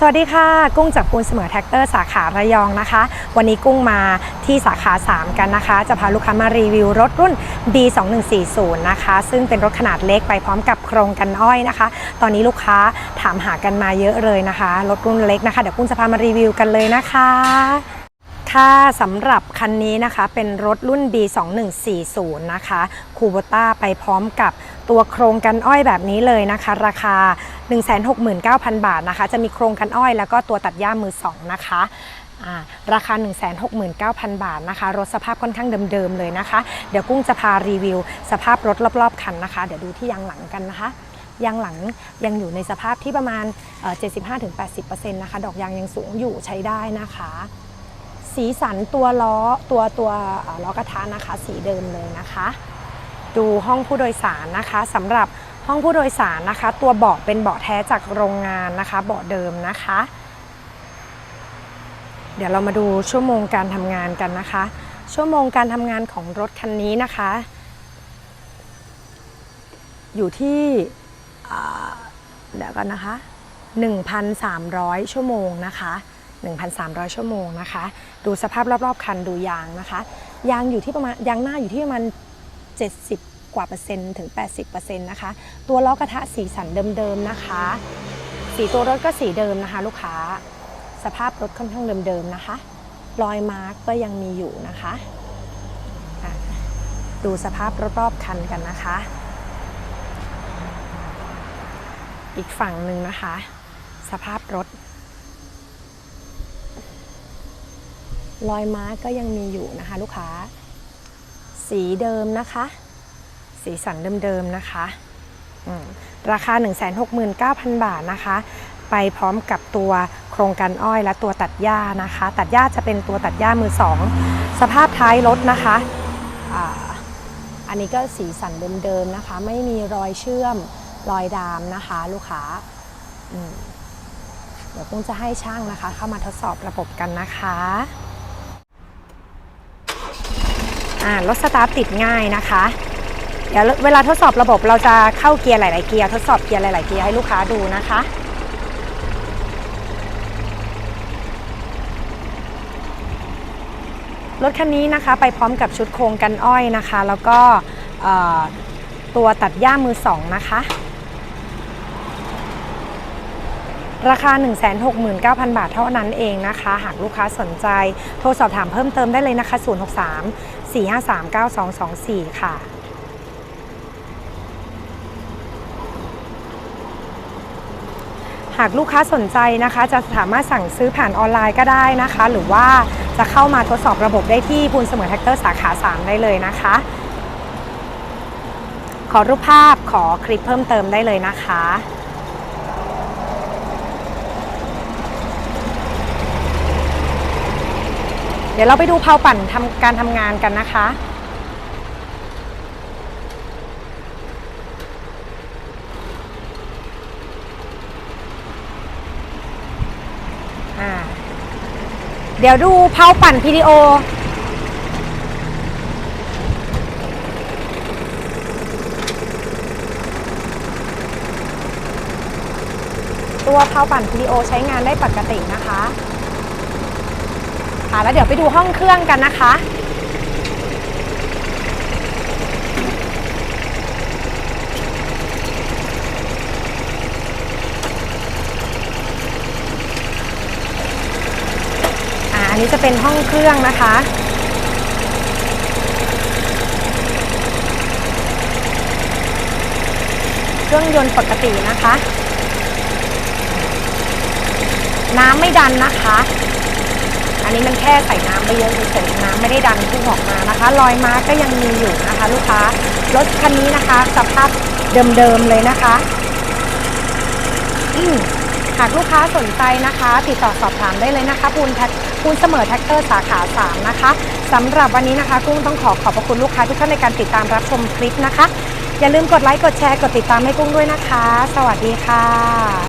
สวัสดีค่ะ กุ้งจากปูนเสมอแท็กเตอร์สาขาระยองนะคะ วันนี้กุ้งมาที่สาขา 3 กันนะคะ จะพาลูกค้ามารีวิวรถรุ่น B2140 นะคะ ซึ่งเป็นรถขนาดเล็กไปพร้อมกับโครงกันอ้อยนะคะ ตอนนี้ลูกค้าถามหากันมาเยอะเลยนะคะ รถรุ่นเล็กนะคะ เดี๋ยวกุ้งจะพามารีวิวกันเลยนะคะค่ะสำหรับคันนี้นะคะเป็นรถรุ่น B2140 นะคะคูโบต้าไปพร้อมกับตัวโครงกันอ้อยแบบนี้เลยนะคะ ราคา 169,000 บาทนะคะ จะมีโครงกันอ้อยแล้วก็ตัวตัดหญ้ามือสองนะคะอ่าราคา 169,000 บาทนะคะ รถสภาพค่อนข้างเดิมๆเลยนะคะ เดี๋ยวกุ้งจะพารีวิว สภาพรถรอบๆคันนะคะ เดี๋ยวดูที่ยางหลังกันนะคะยางหลังยังอยู่ในสภาพที่ประมาณเอ่อ75-80%นะคะ ดอกยางยังสูงอยู่ใช้ได้นะคะ สีสันตัวล้อตัวตัวล้อกระทะนะคะ สีเดิมเลยนะคะ ดูห้องผู้โดยสารนะคะสำหรับ ห้องผู้โดยสารนะคะ ตัวเบาะเป็นเบาะแท้จากโรงงานนะคะ เบาะเดิมนะคะ เดี๋ยวเรามาดูชั่วโมงการทำงานกันนะคะ ชั่วโมงการทำงานของรถคันนี้นะคะ อยู่ที่เดี๋ยวกันนะคะ 1,300 ชั่วโมงนะคะ 1,300 ชั่วโมงนะคะ ดูสภาพรอบๆคันดูยางนะคะ ยางอยู่ที่ประมาณยางหน้าอยู่ที่ประมาณ 70 กว่าเปอร์เซ็นต์ถึง 80เปอร์เซ็นต์นะคะ ตัวล้อกระทะสีสันเดิมๆนะคะ สีตัวรถก็สีเดิมนะคะ ลูกค้า สภาพรถค่อนข้างเดิมๆนะคะ รอยมาร์กก็ยังมีอยู่นะคะอะดูสภาพรอบๆคันกันนะคะ อีกฝั่งหนึ่งนะคะ สภาพรถรอยมาร์กก็ยังมีอยู่นะคะ ลูกค้า สีเดิมนะคะ สีสันเดิมๆนะคะอืมราคา 169,000 บาทนะคะ ไปพร้อมกับตัวโครงกันอ้อยและตัวตัดหญ้านะคะ ตัดหญ้าจะเป็นตัวตัดหญ้ามือสองสภาพท้ายรถนะคะอันนี้ก็สีสันเดิมๆนะคะ ไม่มีรอยเชื่อมรอยดามนะคะ ลูกค้าเดี๋ยวกุ้งจะให้ช่างนะคะ เข้ามาทดสอบระบบกันนะคะรถสตาร์ทติดง่ายนะคะ เดี๋ยวเวลาทดสอบระบบเราจะเข้าเกียร์หลาย ๆ เกียร์ทดสอบเกียร์หลาย ๆ เกียร์ให้ลูกค้าดูนะคะรถคันนี้นะคะไปพร้อมกับชุดโครงกันอ้อยนะคะ แล้วก็ตัวตัดหญ้ามือสองนะคะ ราคา 169,000 บาทเท่านั้นเองนะคะ หากลูกค้าสนใจโทรสอบถามเพิ่มเติมได้เลยนะคะ 063 453 9224 ค่ะ หากลูกค้าสนใจนะคะ จะสามารถสั่งซื้อผ่านออนไลน์ก็ได้นะคะ หรือว่าจะเข้ามาทดสอบระบบได้ที่ปูนเสมอแท็กเตอร์สาขา 3 ได้เลยนะคะ ขอรูปภาพขอคลิปเพิ่มเติมได้เลยนะคะเดี๋ยวเราไปดูเพาปั่นทำการทำงานกันนะคะ อ่า เดี๋ยวดูเพาปั่นพีดีโอ ตัวเพาปั่นพีดีโอใช้งานได้ปกตินะคะ ค่ะแล้วเดี๋ยวไปดูห้องเครื่องกันนะคะ นนี้จะเป็นห้องเครื่องนะคะ เครื่องยนต์ปกตินะคะ น้ำไม่ดันนะคะ อันนี้มันแค่ใส่น้ำไปเยอะเฉยๆน้ำไม่ได้ดันพุ่งออกมานะคะ รอยมาร์กก็ยังมีอยู่นะคะ ลูกค้ารถคันนี้นะคะ สภาพเดิมๆเลยนะคะ อืม หากลูกค้าสนใจนะคะ ติดต่อสอบถามได้เลยนะคะปูนแท็กปูนเสมอแท็กเตอร์สาขา3นะคะสำหรับวันนี้นะคะกุ้งต้องขอขอบพระคุณลูกค้าทุกท่านในการติดตามรับชมคลิปนะคะ อย่าลืมกดไลค์กดแชร์กดติดตามให้กุ้งด้วยนะคะ สวัสดีค่ะ